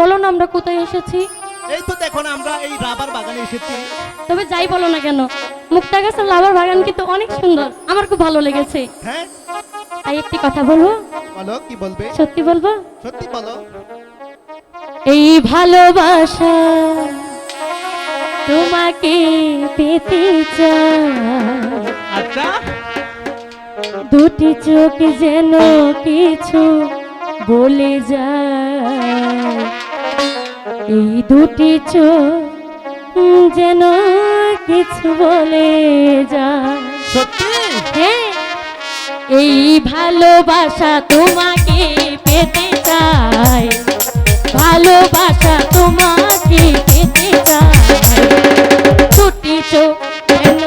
বলো না আমরা কোথায় এসেছি? এই তো দেখো না আমরা এই রাবার বাগানে এসেছি। তবে যাই বলো না কেন মুক্তা গাছের লাভার বাগান কিন্তু অনেক সুন্দর আমার খুব ভালো লেগেছে। হ্যাঁ? তাই একটি কথা বলব বলো কি বলবে? সত্যি বলব? সত্যি বলো। এই ভালোবাসা তোমাকে পেতে আচ্ছা। দুটি চোখ যেন কিছু বলে যায়। এই দুটি চোখ যেন কিছু বলে যা সত্যি? হ্যাঁ এই ভালোবাসা তোমাকে পেতে চাই ভালোবাসা তোমাকে পেতে চাই দুটি চোখ যেন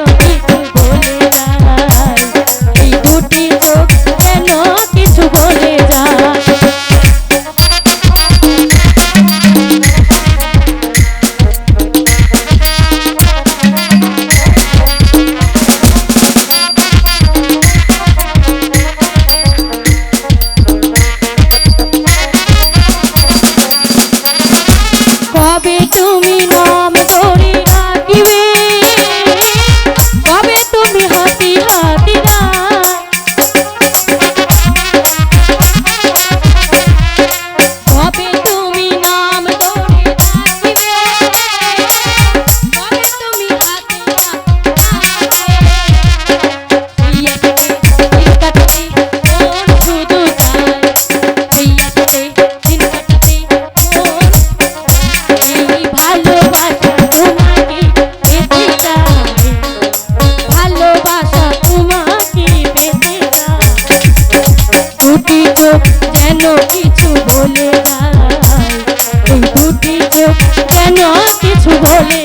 কবে তুমি নাম যেন কিছু বলে যায় দুটি চোখ যেন কিছু বলে